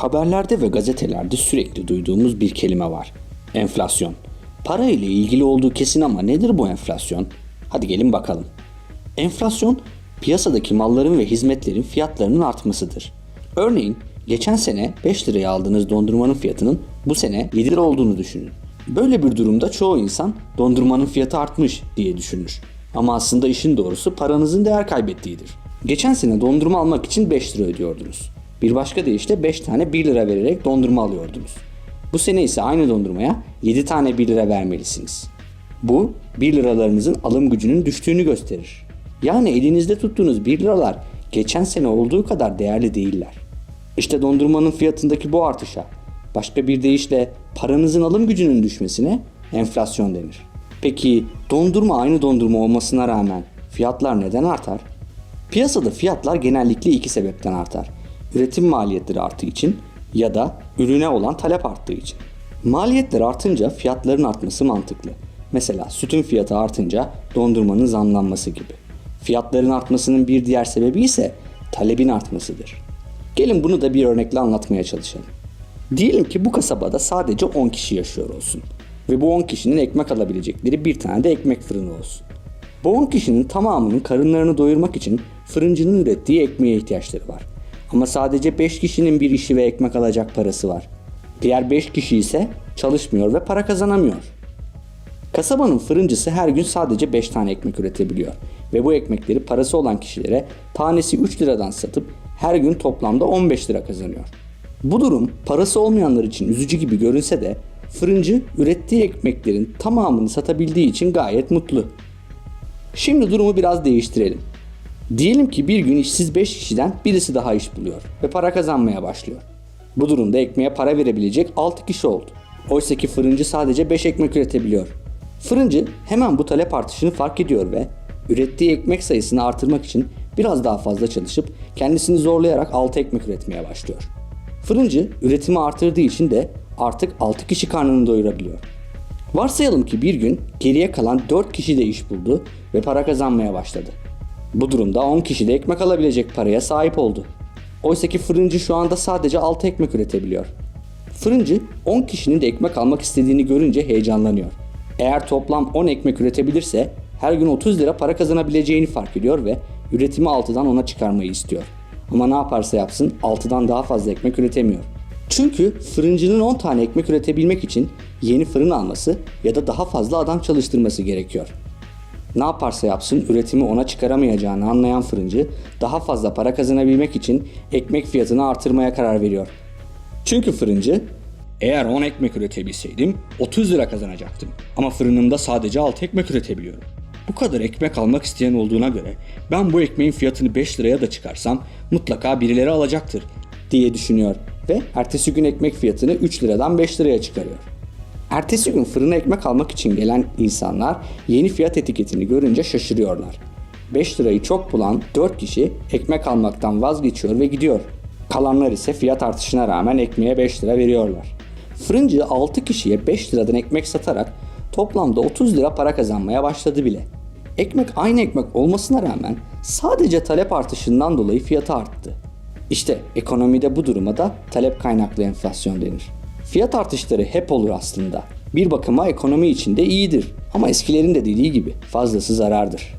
Haberlerde ve gazetelerde sürekli duyduğumuz bir kelime var. Enflasyon. Para ile ilgili olduğu kesin ama nedir bu enflasyon? Hadi gelin bakalım. Enflasyon, piyasadaki malların ve hizmetlerin fiyatlarının artmasıdır. Örneğin geçen sene 5 liraya aldığınız dondurmanın fiyatının bu sene 7 lira olduğunu düşünün. Böyle bir durumda çoğu insan dondurmanın fiyatı artmış diye düşünür. Ama aslında işin doğrusu paranızın değer kaybettiğidir. Geçen sene dondurma almak için 5 lira ödüyordunuz. Bir başka deyişle 5 tane 1 lira vererek dondurma alıyordunuz. Bu sene ise aynı dondurmaya 7 tane 1 lira vermelisiniz. Bu 1 liralarınızın alım gücünün düştüğünü gösterir. Yani elinizde tuttuğunuz 1 liralar geçen sene olduğu kadar değerli değiller. İşte dondurmanın fiyatındaki bu artışa, başka bir deyişle paranızın alım gücünün düşmesine enflasyon denir. Peki dondurma aynı dondurma olmasına rağmen fiyatlar neden artar? Piyasada fiyatlar genellikle iki sebepten artar. Üretim maliyetleri arttığı için ya da ürüne olan talep arttığı için. Maliyetler artınca fiyatların artması mantıklı. Mesela sütün fiyatı artınca dondurmanın zamlanması gibi. Fiyatların artmasının bir diğer sebebi ise talebin artmasıdır. Gelin bunu da bir örnekle anlatmaya çalışalım. Diyelim ki bu kasabada sadece 10 kişi yaşıyor olsun ve bu 10 kişinin ekmek alabilecekleri bir tane de ekmek fırını olsun. Bu 10 kişinin tamamının karınlarını doyurmak için fırıncının ürettiği ekmeğe ihtiyaçları var. Ama sadece 5 kişinin bir işi ve ekmek alacak parası var. Diğer 5 kişi ise çalışmıyor ve para kazanamıyor. Kasabanın fırıncısı her gün sadece 5 tane ekmek üretebiliyor ve bu ekmekleri parası olan kişilere tanesi 3 liradan satıp her gün toplamda 15 lira kazanıyor. Bu durum parası olmayanlar için üzücü gibi görünse de fırıncı ürettiği ekmeklerin tamamını satabildiği için gayet mutlu. Şimdi durumu biraz değiştirelim. Diyelim ki bir gün işsiz 5 kişiden birisi daha iş buluyor ve para kazanmaya başlıyor. Bu durumda ekmeğe para verebilecek 6 kişi oldu. Oysa ki fırıncı sadece 5 ekmek üretebiliyor. Fırıncı hemen bu talep artışını fark ediyor ve ürettiği ekmek sayısını artırmak için biraz daha fazla çalışıp kendisini zorlayarak 6 ekmek üretmeye başlıyor. Fırıncı üretimi artırdığı için de artık 6 kişi karnını doyurabiliyor. Varsayalım ki bir gün geriye kalan 4 kişi de iş buldu ve para kazanmaya başladı. Bu durumda 10 kişi de ekmek alabilecek paraya sahip oldu. Oysa ki fırıncı şu anda sadece 6 ekmek üretebiliyor. Fırıncı 10 kişinin de ekmek almak istediğini görünce heyecanlanıyor. Eğer toplam 10 ekmek üretebilirse her gün 30 lira para kazanabileceğini fark ediyor ve üretimi 6'dan 10'a çıkarmayı istiyor. Ama ne yaparsa yapsın 6'dan daha fazla ekmek üretemiyor. Çünkü fırıncının 10 tane ekmek üretebilmek için yeni fırın alması ya da daha fazla adam çalıştırması gerekiyor. Ne yaparsa yapsın üretimi ona çıkaramayacağını anlayan fırıncı daha fazla para kazanabilmek için ekmek fiyatını artırmaya karar veriyor. Çünkü fırıncı eğer 10 ekmek üretebilseydim 30 lira kazanacaktım. Ama fırınımda sadece 6 ekmek üretebiliyorum. Bu kadar ekmek almak isteyen olduğuna göre ben bu ekmeğin fiyatını 5 liraya da çıkarsam mutlaka birileri alacaktır diye düşünüyor ve ertesi gün ekmek fiyatını 3 liradan 5 liraya çıkarıyor. Ertesi gün fırına ekmek almak için gelen insanlar yeni fiyat etiketini görünce şaşırıyorlar. 5 lirayı çok bulan 4 kişi ekmek almaktan vazgeçiyor ve gidiyor. Kalanlar ise fiyat artışına rağmen ekmeğe 5 lira veriyorlar. Fırıncı 6 kişiye 5 liradan ekmek satarak toplamda 30 lira para kazanmaya başladı bile. Ekmek aynı ekmek olmasına rağmen sadece talep artışından dolayı fiyatı arttı. İşte ekonomide bu duruma da talep kaynaklı enflasyon denir. Fiyat artışları hep olur aslında. Bir bakıma ekonomi için de iyidir ama eskilerin de dediği gibi fazlası zarardır.